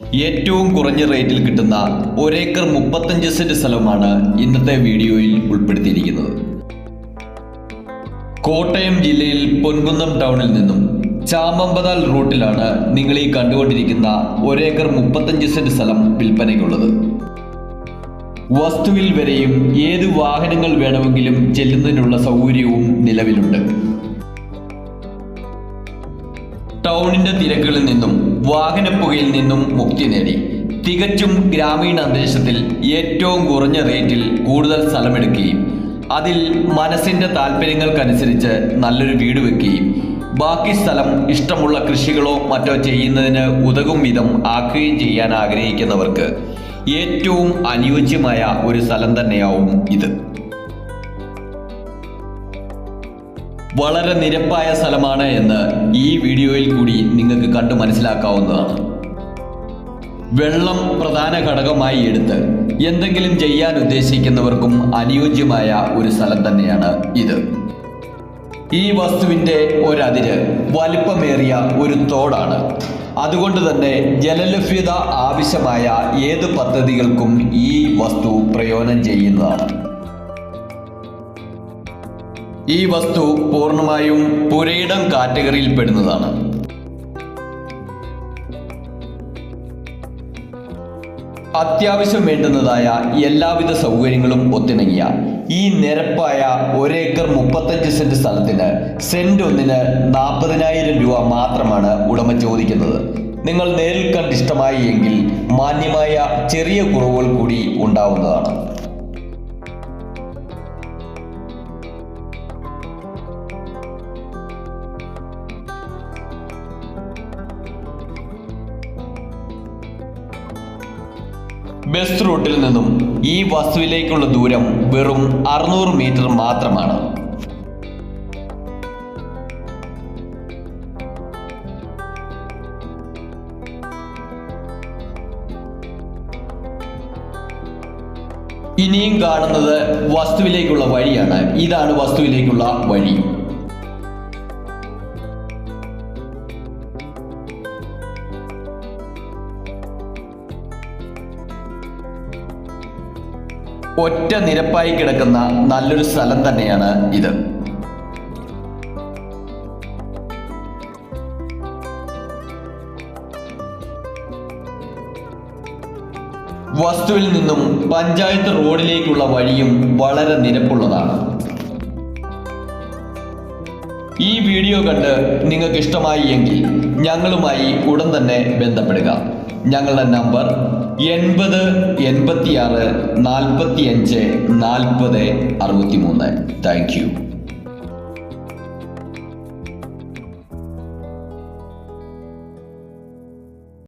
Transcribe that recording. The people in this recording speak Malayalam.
ഏറ്റവും കുറഞ്ഞ റേറ്റിൽ കിട്ടുന്ന ഒരേക്കർ മുപ്പത്തഞ്ച് സെന്റ് സ്ഥലമാണ് ഇന്നത്തെ വീഡിയോയിൽ ഉൾപ്പെടുത്തിയിരിക്കുന്നത്. കോട്ടയം ജില്ലയിൽ പൊൻകുന്നം ടൗണിൽ നിന്നും ചാമമ്പതാൽ റൂട്ടിലാണ് നിങ്ങൾ ഈ കണ്ടുകൊണ്ടിരിക്കുന്ന ഒരേക്കർ മുപ്പത്തഞ്ച് സെന്റ് സ്ഥലം വിൽപ്പനയ്ക്കുള്ളത്. വസ്തുവിൽ വരെയും ഏത് വാഹനങ്ങൾ വേണമെങ്കിലും ചെല്ലുന്നതിനുള്ള സൗകര്യവും നിലവിലുണ്ട്. ടൗണിന്റെ തിരക്കുകളിൽ നിന്നും വാഹനപ്പുകയിൽ നിന്നും മുക്തി നേടി. തികച്ചും ഗ്രാമീണ അന്തരീക്ഷത്തിൽ ഏറ്റവും കുറഞ്ഞ റേറ്റിൽ കൂടുതൽ സ്ഥലമെടുക്കുകയും അതിൽ മനസ്സിന്റെ താല്പര്യങ്ങൾക്കനുസരിച്ച് നല്ലൊരു വീട് വെക്കുകയും. ബാക്കി സ്ഥലം ഇഷ്ടമുള്ള കൃഷികളോ മറ്റോ ചെയ്യുന്നതിന് ഉതകും വിധം ആക്കുകയും ചെയ്യാൻ ആഗ്രഹിക്കുന്നവർക്ക് ഏറ്റവും അനുയോജ്യമായ ഒരു സ്ഥലം തന്നെയാവും ഇത്. വളരെ നിരപ്പായ സ്ഥലമാണ് എന്ന് ഈ വീഡിയോയിൽ കൂടി നിങ്ങൾക്ക് കണ്ടു മനസ്സിലാക്കാവുന്നതാണ്. വെള്ളം പ്രധാന ഘടകമായി എടുത്ത് എന്തെങ്കിലും ചെയ്യാൻ ഉദ്ദേശിക്കുന്നവർക്കും അനുയോജ്യമായ ഒരു സ്ഥലം തന്നെയാണ് ഇത്. ഈ വസ്തുവിന്റെ ഒരതിര് വലിപ്പമേറിയ ഒരു തോടാണ്. അതുകൊണ്ട് തന്നെ ജലലഭ്യത ആവശ്യമായ ഏത് പദ്ധതികൾക്കും ഈ വസ്തു പ്രയോജനം ചെയ്യുന്നതാണ്. ഈ വസ്തു പൂർണമായും പുരയിടം കാറ്റഗറിയിൽ പെടുന്നതാണ് അത്യാവശ്യം വേണ്ടുന്നതായ എല്ലാവിധ സൗകര്യങ്ങളും ഒത്തിണങ്ങിയ ഈ നിരപ്പായ ഒരേക്കർ മുപ്പത്തഞ്ച് സെന്റ് സ്ഥലത്തിന് സെന്റ് ഒന്നിന് നാൽപ്പതിനായിരം രൂപ മാത്രമാണ് ഉടമ ചോദിക്കുന്നത്. നിങ്ങൾ നേരിൽ കണ്ടിഷ്ടമായി എങ്കിൽ മാന്യമായ ചെറിയ കുറവുകൾ കൂടി ഉണ്ടാവുന്നതാണ്. ബസ് റൂട്ടിൽ നിന്നും ഈ വസ്തുവിലേക്കുള്ള ദൂരം വെറും അറുന്നൂറ് മീറ്റർ മാത്രമാണ്. ഇനിയും കാണുന്നത് വസ്തുവിലേക്കുള്ള വഴിയാണ്. ഇതാണ് വസ്തുവിലേക്കുള്ള വഴി. ഒറ്റ നിരപ്പായി കിടക്കുന്ന നല്ലൊരു സ്ഥലം തന്നെയാണ് ഇത്. വസ്തുവിൽ നിന്നും പഞ്ചായത്ത് റോഡിലേക്കുള്ള വഴിയും വളരെ നിരപ്പുള്ളതാണ്. ഈ വീഡിയോ കണ്ട് നിങ്ങൾക്ക് ഇഷ്ടമായി എങ്കിൽ ഞങ്ങളുമായി ഉടൻ തന്നെ ബന്ധപ്പെടുക. ഞങ്ങളുടെ നമ്പർ എൺപത് എൺപത്തിയാറ് നാൽപ്പത്തി അഞ്ച് നാൽപ്പത് അറുപത്തി മൂന്ന് താങ്ക് യു.